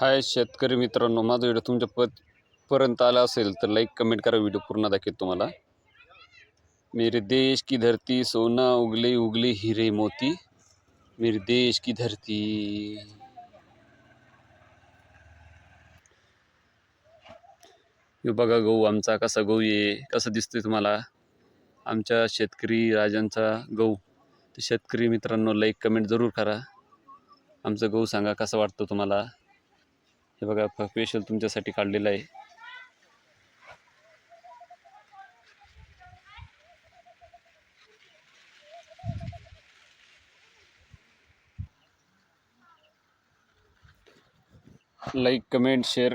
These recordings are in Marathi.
हाय शेतकरी मित्रांनो माझा व्हिडिओ तुमच्या प पर्यंत आला असेल तर लाईक कमेंट करा. व्हिडिओ पूर्ण दाखवेल तुम्हाला. मेरे देश की धरती सोना उगले उगले हिरे मोती. मेरे देश की धरती. हे बघा गहू आमचा कसा गहू ये कसं दिसतोय तुम्हाला? आमच्या शेतकरी राजांचा गहू. तर शेतकरी मित्रांनो लाईक कमेंट जरूर करा. आमचं गहू सांगा कसं वाटतं तुम्हाला? हे बघा स्पेशल तुमच्यासाठी काढलेलं आहे. लाईक कमेंट शेअर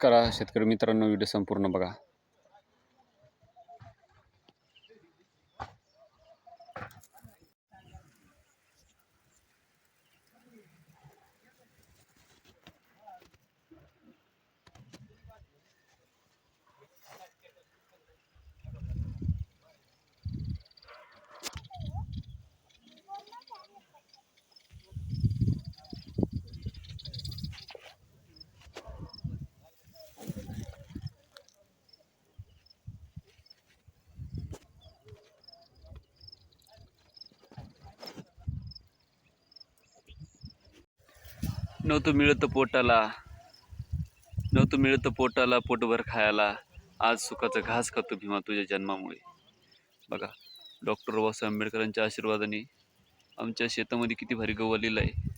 करा शेतकरी मित्रांनो व्हिडिओ संपूर्ण बघा. नव्हतं मिळत पोटाला. नव्हतं मिळतं पोटाला पोटभर खायला. आज सुखाचा घास खातो भीमा तुझ्या जन्मामुळे. बघा डॉक्टर बाबासाहेब आंबेडकरांच्या आशीर्वादाने आमच्या शेतामध्ये किती भारी गहू आलेलं आहे.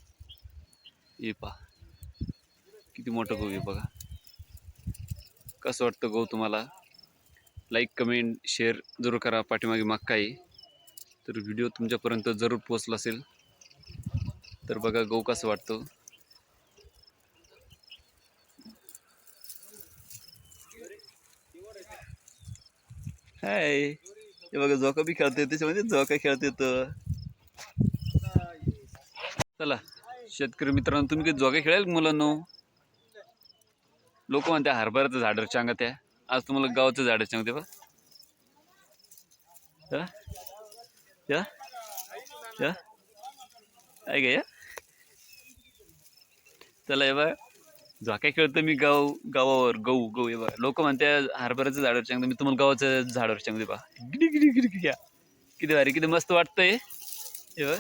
हे पहा किती मोठं गहू आहे बघा. कसं वाटतं गहू तुम्हाला? लाईक कमेंट शेअर जरूर करा. पाठीमागे मग आहे? तर व्हिडिओ तुमच्यापर्यंत जरूर पोचला असेल. तर बघा गहू कसं वाटतं. हाय. हे बघा झोका बी खेळता त्याच्यामध्ये झोका खेळता येतं. चला शेतकरी मित्रांनो तुम्ही काही झोका खेळाल मुलांनो? लोक म्हणते हरभऱ्याचं झाड चांगा त्या आज तुम्हाला गावाचं झाड सांगते बा हा? या. या. आहे का या. चला हे बा झोका खेळतो मी गाव गावावर गहू गहू हे बघा. लोक म्हणते हरभऱ्याचं झाडावर चांगलं मी तुम्हाला गावाचं झाडावर चांगलं बा गिडी गिडी गिडी गिडी. किती भारी किती मस्त वाटतंय. हे बघ.